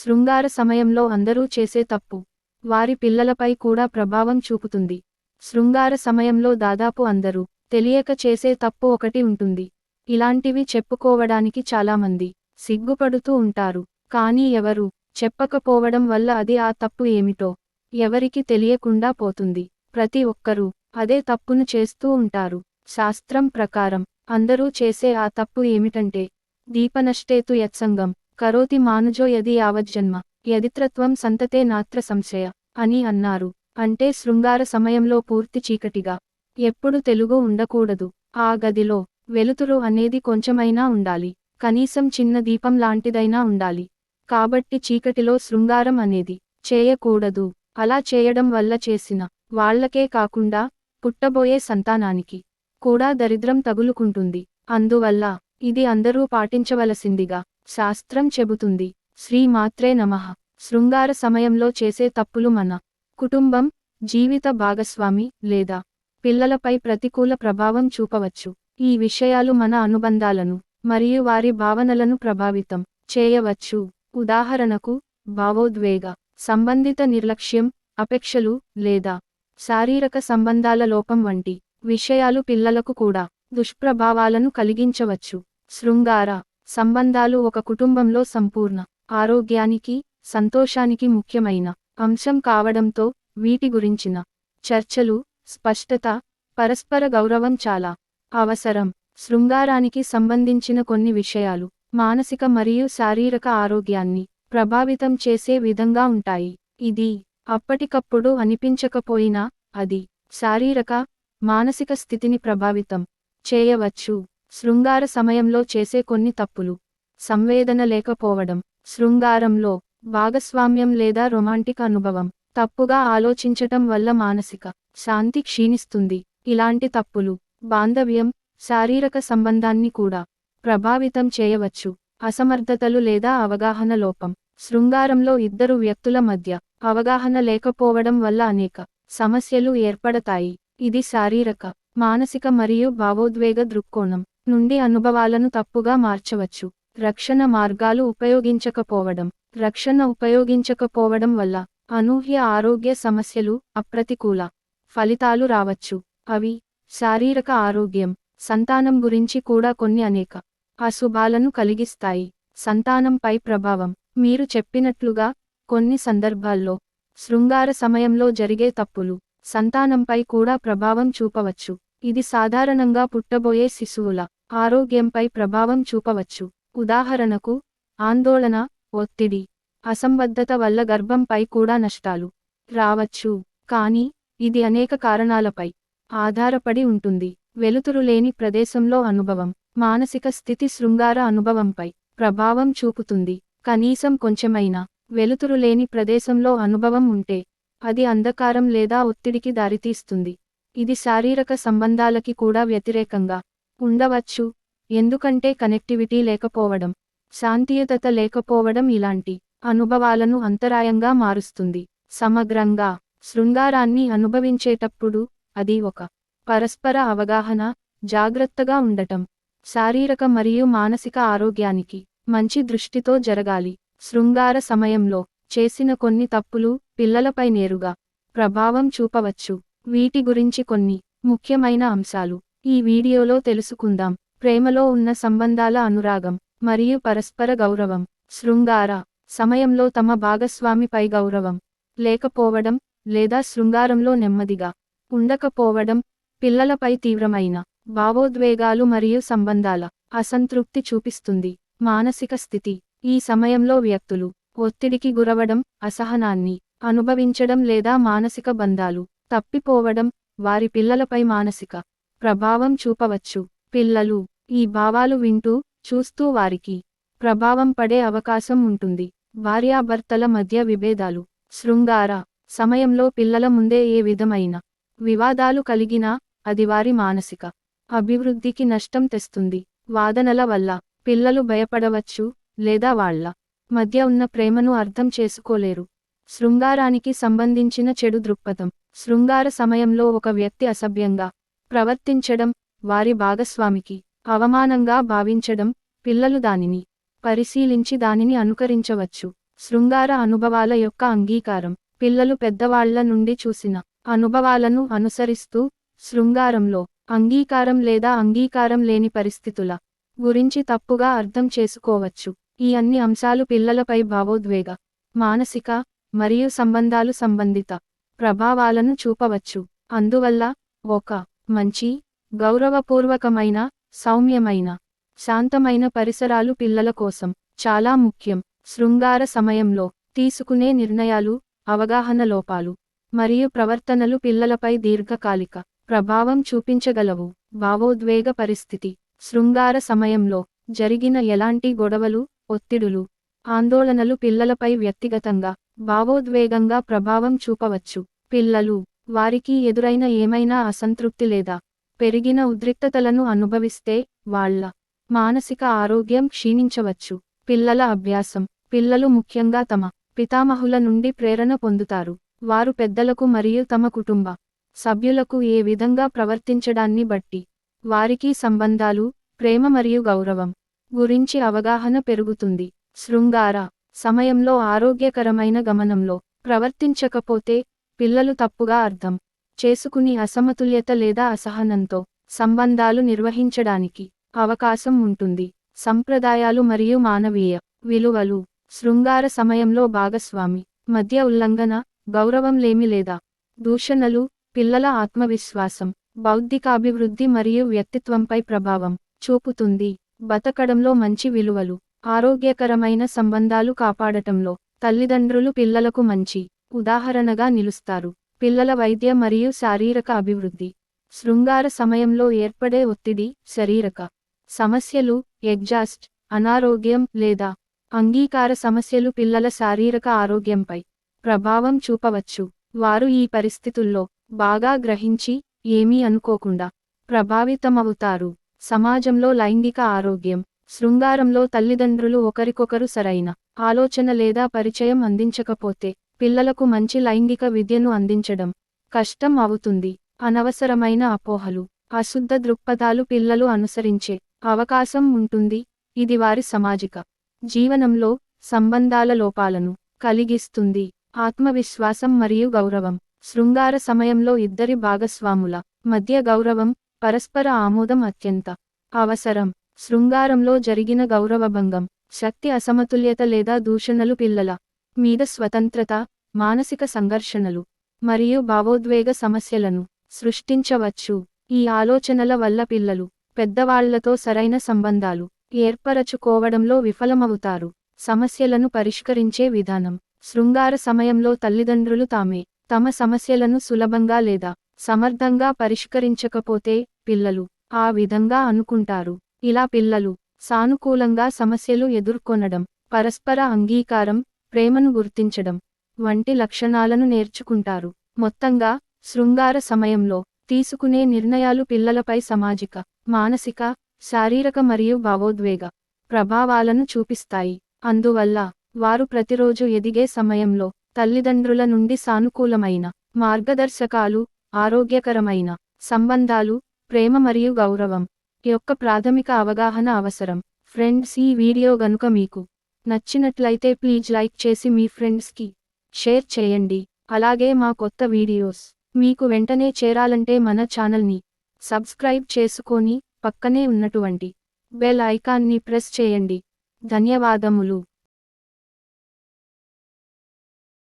శృంగార సమయంలో అందరూ చేసే తప్పు. వారి పిల్లలపై కూడా ప్రభావం చూపుతుంది. శృంగార సమయంలో దాదాపు అందరూ తెలియక చేసే తప్పు ఒకటి ఉంటుంది. ఇలాంటివి చెప్పుకోవడానికి చాలామంది సిగ్గుపడుతూ ఉంటారు. కానీ ఎవరు చెప్పకపోవడం వల్ల అది ఆ తప్పు ఏమిటో ఎవరికి తెలియకుండా పోతుంది. ప్రతి ఒక్కరూ అదే తప్పును చేస్తూ ఉంటారు. శాస్త్రం ప్రకారం అందరూ చేసే ఆ తప్పు ఏమిటంటే దీపనష్టేతు యత్సంగం కరోతి మానుజో యది యావజ్జన్మ యదిత్రత్వం సంతతే నాత్ర సంశయ అని అన్నారు. అంటే శృంగార సమయంలో పూర్తి చీకటిగా ఎప్పుడు తెలుగు ఉండకూడదు. ఆ గదిలో వెలుతురు అనేది కొంచెమైనా ఉండాలి. కనీసం చిన్న దీపం లాంటిదైనా ఉండాలి. కాబట్టి చీకటిలో శృంగారం అనేది చేయకూడదు. అలా చేయడం వల్ల చేసిన వాళ్ళకే కాకుండా పుట్టబోయే సంతానానికి కూడా దరిద్రం తగులుకుంటుంది. అందువల్ల ఇది అందరూ పాటించవలసిందిగా శాస్త్రం చెబుతుంది. శ్రీమాత్రే నమ. నమః శృంగార సమయంలో చేసే తప్పులు మన కుటుంబం జీవిత భాగస్వామి లేదా పిల్లలపై ప్రతికూల ప్రభావం చూపవచ్చు. ఈ విషయాలు మన అనుబంధాలను మరియు వారి భావనలను ప్రభావితం చేయవచ్చు. ఉదాహరణకు భావోద్వేగ సంబంధిత నిర్లక్ష్యం అపేక్షలు లేదా శారీరక సంబంధాల లోపం వంటి విషయాలు పిల్లలకు కూడా దుష్ప్రభావాలను కలిగించవచ్చు. శృంగార సంబంధాలు ఒక కుటుంబంలో సంపూర్ణ ఆరోగ్యానికి సంతోషానికి ముఖ్యమైన అంశం కావడంతో వీటి గురించిన చర్చలు స్పష్టత పరస్పర గౌరవం చాలా అవసరం. శృంగారానికి సంబంధించిన కొన్ని విషయాలు మానసిక మరియు శారీరక ఆరోగ్యాన్ని ప్రభావితం చేసే విధంగా ఉంటాయి. ఇది అప్పటికప్పుడు అనిపించకపోయినా అది శారీరక మానసిక స్థితిని ప్రభావితం చేయవచ్చు. శృంగార సమయంలో చేసే కొన్ని తప్పులు. సంవేదన లేకపోవడం. శృంగారంలో భాగస్వామ్యం లేదా రొమాంటిక్ అనుభవం. తప్పుగా ఆలోచించటం వల్ల మానసిక శాంతి క్షీణిస్తుంది. ఇలాంటి తప్పులు బాంధవ్యం శారీరక సంబంధాన్ని కూడా ప్రభావితం చేయవచ్చు. అసమర్థతలు లేదా అవగాహన లోపం. శృంగారంలో ఇద్దరు వ్యక్తుల మధ్య అవగాహన లేకపోవడం వల్ల అనేక సమస్యలు ఏర్పడతాయి. ఇది శారీరక మానసిక మరియు భావోద్వేగ దృక్కోణం. నుండి అనుభవాలను తప్పుగా మార్చవచ్చు. రక్షణ మార్గాలు ఉపయోగించకపోవడం. రక్షణ ఉపయోగించకపోవడం వల్ల అనూహ్య ఆరోగ్య సమస్యలు అప్రతికూల ఫలితాలు రావచ్చు. అవి శారీరక ఆరోగ్యం సంతానం గురించి కూడా కొన్ని అనేక అశుభాలను కలిగిస్తాయి. సంతానంపై ప్రభావం. మీరు చెప్పినట్లుగా కొన్ని సందర్భాల్లో శృంగార సమయంలో జరిగే తప్పులు సంతానంపై కూడా ప్రభావం చూపవచ్చు. ఇది సాధారణంగా పుట్టబోయే శిశువుల ఆరోగ్యంపై ప్రభావం చూపవచ్చు. ఉదాహరణకు ఆందోళన ఒత్తిడి అసంబద్ధత వల్ల గర్భంపై కూడా నష్టాలు రావచ్చు. కానీ ఇది అనేక కారణాలపై ఆధారపడి ఉంటుంది. వెలుతురు లేని ప్రదేశంలో అనుభవం మానసిక స్థితి శృంగార అనుభవంపై ప్రభావం చూపుతుంది. కనీసం కొంచెమైనా వెలుతురు లేని ప్రదేశంలో అనుభవం ఉంటే అది అంధకారం లేదా ఒత్తిడికి దారితీస్తుంది. ఇది శారీరక సంబంధాలకి కూడా వ్యతిరేకంగా ఉండవచ్చు ఎందుకంటే కనెక్టివిటీ లేకపోవడం శాంతియుతత లేకపోవడం ఇలాంటి అనుభవాలను అంతరాయంగా మారుస్తుంది. సమగ్రంగా శృంగారాన్ని అనుభవించేటప్పుడు అది ఒక పరస్పర అవగాహన జాగ్రత్తగా ఉండటం శారీరక మరియు మానసిక ఆరోగ్యానికి మంచి దృష్టితో జరగాలి. శృంగార సమయంలో చేసిన కొన్ని తప్పులు పిల్లలపై నేరుగా ప్రభావం చూపవచ్చు. వీటి గురించి కొన్ని ముఖ్యమైన అంశాలు. ఈ వీడియోలో తెలుసుకుందాం. ప్రేమలో ఉన్న సంబంధాల అనురాగం మరియు పరస్పర గౌరవం. శృంగార సమయంలో తమ భాగస్వామిపై గౌరవం. లేకపోవడం లేదా శృంగారంలో నెమ్మదిగా ఉండకపోవడం పిల్లలపై తీవ్రమైన భావోద్వేగాలు మరియు సంబంధాల అసంతృప్తి చూపిస్తుంది. మానసిక స్థితి. ఈ సమయంలో వ్యక్తులు ఒత్తిడికి గురవడం అసహనాన్ని అనుభవించడం లేదా మానసిక బంధాలు తప్పిపోవడం వారి పిల్లలపై మానసిక ప్రభావం చూపవచ్చు. పిల్లలు ఈ భావాలు వింటూ చూస్తూ వారికి ప్రభావం పడే అవకాశం ఉంటుంది. భార్యాభర్తల మధ్య విభేదాలు శృంగార సమయంలో పిల్లల ముందే ఏ విధమైన వివాదాలు కలిగినా అది వారి మానసిక అభివృద్ధికి నష్టం తెస్తుంది. వాదనల వల్ల పిల్లలు భయపడవచ్చు లేదా వాళ్ళ మధ్య ఉన్న ప్రేమను అర్థం చేసుకోలేరు. శృంగారానికి సంబంధించిన చెడు దృక్పథం. శృంగార సమయంలో ఒక వ్యక్తి అసభ్యంగా ప్రవర్తించడం వారి భాగస్వామికి అవమానంగా భావించడం పిల్లలు దానిని పరిశీలించి దానిని అనుకరించవచ్చు. శృంగార అనుభవాల యొక్క అంగీకారం. పిల్లలు పెద్దవాళ్ళ నుండి చూసిన అనుభవాలను అనుసరిస్తూ శృంగారంలో అంగీకారం లేదా అంగీకారం లేని పరిస్థితుల గురించి తప్పుగా అర్థం చేసుకోవచ్చు. ఈ అన్ని అంశాలు పిల్లలపై భావోద్వేగ మానసిక మరియు సంబంధాలు సంబంధిత ప్రభావాలను చూపవచ్చు. అందువల్ల ఒక మంచి గౌరవపూర్వకమైన సౌమ్యమైన శాంతమైన పరిసరాలు పిల్లల కోసం చాలా ముఖ్యం. శృంగార సమయంలో తీసుకునే నిర్ణయాలు అవగాహన లోపాలు మరియు ప్రవర్తనలు పిల్లలపై దీర్ఘకాలిక ప్రభావం చూపించగలవు. భావోద్వేగ పరిస్థితి. శృంగార సమయంలో జరిగిన ఎలాంటి గొడవలు ఒత్తిడులు ఆందోళనలు పిల్లలపై వ్యక్తిగతంగా భావోద్వేగంగా ప్రభావం చూపవచ్చు. పిల్లలు వారికి ఎదురైన ఏమైనా అసంతృప్తి లేదా పెరిగిన ఉద్రిక్తతలను అనుభవిస్తే వాళ్ళ మానసిక ఆరోగ్యం క్షీణించవచ్చు. పిల్లల అభ్యాసం. పిల్లలు ముఖ్యంగా తమ పితామహుల నుండి ప్రేరణ పొందుతారు. వారు పెద్దలకు మరియు తమ కుటుంబ సభ్యులకు ఏ విధంగా ప్రవర్తించడాన్ని బట్టి వారికి సంబంధాలు ప్రేమ మరియు గౌరవం గురించి అవగాహన పెరుగుతుంది. శృంగార సమయంలో ఆరోగ్యకరమైన గమనంలో ప్రవర్తించకపోతే పిల్లలు తప్పుగా అర్థం చేసుకుని అసమతుల్యత లేదా అసహనంతో సంబంధాలు నిర్వహించడానికి అవకాశం ఉంటుంది. సంప్రదాయాలు మరియు మానవీయ విలువలు శృంగార సమయంలో భాగస్వామి మధ్య ఉల్లంఘన గౌరవం లేమి లేదా దూషణలు పిల్లల ఆత్మవిశ్వాసం బౌద్ధికాభివృద్ధి మరియు వ్యక్తిత్వంపై ప్రభావం చూపుతుంది. బతకడంలో మంచి విలువలు ఆరోగ్యకరమైన సంబంధాలు కాపాడటంలో తల్లిదండ్రులు పిల్లలకు మంచి ఉదాహరణగా నిలుస్తారు. పిల్లల వైద్య మరియు శారీరక అభివృద్ధి. శృంగార సమయంలో ఏర్పడే ఒత్తిడి శారీరక సమస్యలు ఎగ్జాస్ట్ అనారోగ్యం లేదా అంగీకార సమస్యలు పిల్లల శారీరక ఆరోగ్యంపై ప్రభావం చూపవచ్చు. వారు ఈ పరిస్థితుల్లో బాగా గ్రహించి ఏమీ అనుకోకుండా ప్రభావితమవుతారు. సమాజంలో లైంగిక ఆరోగ్యం శృంగారంలో తల్లిదండ్రులు ఒకరికొకరు సరైన ఆలోచన లేదా పరిచయం అందించకపోతే పిల్లలకు మంచి లైంగిక విద్యను అందించడం కష్టం అవుతుంది. అనవసరమైన అపోహలు అశుద్ధ దృక్పథాలు పిల్లలు అనుసరించే అవకాశం ఉంటుంది. ఇది వారి సామాజిక జీవనంలో సంబంధాల లోపాలను కలిగిస్తుంది. ఆత్మవిశ్వాసం మరియు గౌరవం. శృంగార సమయంలో ఇద్దరి భాగస్వాముల మధ్య గౌరవం పరస్పర ఆమోదం అత్యంత అవసరం. శృంగారంలో జరిగిన గౌరవభంగం శక్తి అసమతుల్యత లేదా దూషణలు పిల్లల మీద స్వతంత్రత మానసిక సంఘర్షణలు మరియు భావోద్వేగ సమస్యలను సృష్టించవచ్చు. ఈ ఆలోచనల వల్ల పిల్లలు పెద్దవాళ్ళతో సరైన సంబంధాలు ఏర్పరచుకోవడంలో విఫలమవుతారు. సమస్యలను పరిష్కరించే విధానం శృంగార సమయంలో తల్లిదండ్రులు తామే తమ సమస్యలను సులభంగా లేదా సమర్థంగా పరిష్కరించకపోతే పిల్లలు ఆ విధంగా అనుకుంటారు. ఇలా పిల్లలు సానుకూలంగా సమస్యలు ఎదుర్కొనడం పరస్పర అంగీకారం ప్రేమను గుర్తించడం వంటి లక్షణాలను నేర్చుకుంటారు. మొత్తంగా శృంగార సమయంలో తీసుకునే నిర్ణయాలు పిల్లలపై సామాజిక మానసిక శారీరక మరియు భావోద్వేగ ప్రభావాలను చూపిస్తాయి. అందువల్ల వారు ప్రతిరోజు ఎదిగే సమయంలో తల్లిదండ్రుల నుండి సానుకూలమైన మార్గదర్శకాలు ఆరోగ్యకరమైన సంబంధాలు ప్రేమ మరియు గౌరవం యొక్క ప్రాథమిక అవగాహన అవసరం. ఫ్రెండ్స్ ఈ వీడియో గనుక మీకు నచ్చినట్లయితే ప్లీజ్ లైక్ చేసి మీ ఫ్రెండ్స్కి షేర్ చేయండి. అలాగే మా కొత్త వీడియోస్ మీకు వెంటనే చేరాలంటే మన ఛానల్ని సబ్స్క్రైబ్ చేసుకొని పక్కనే ఉన్నటువంటి బెల్ ఐకాన్ని ప్రెస్ చేయండి. ధన్యవాదములు.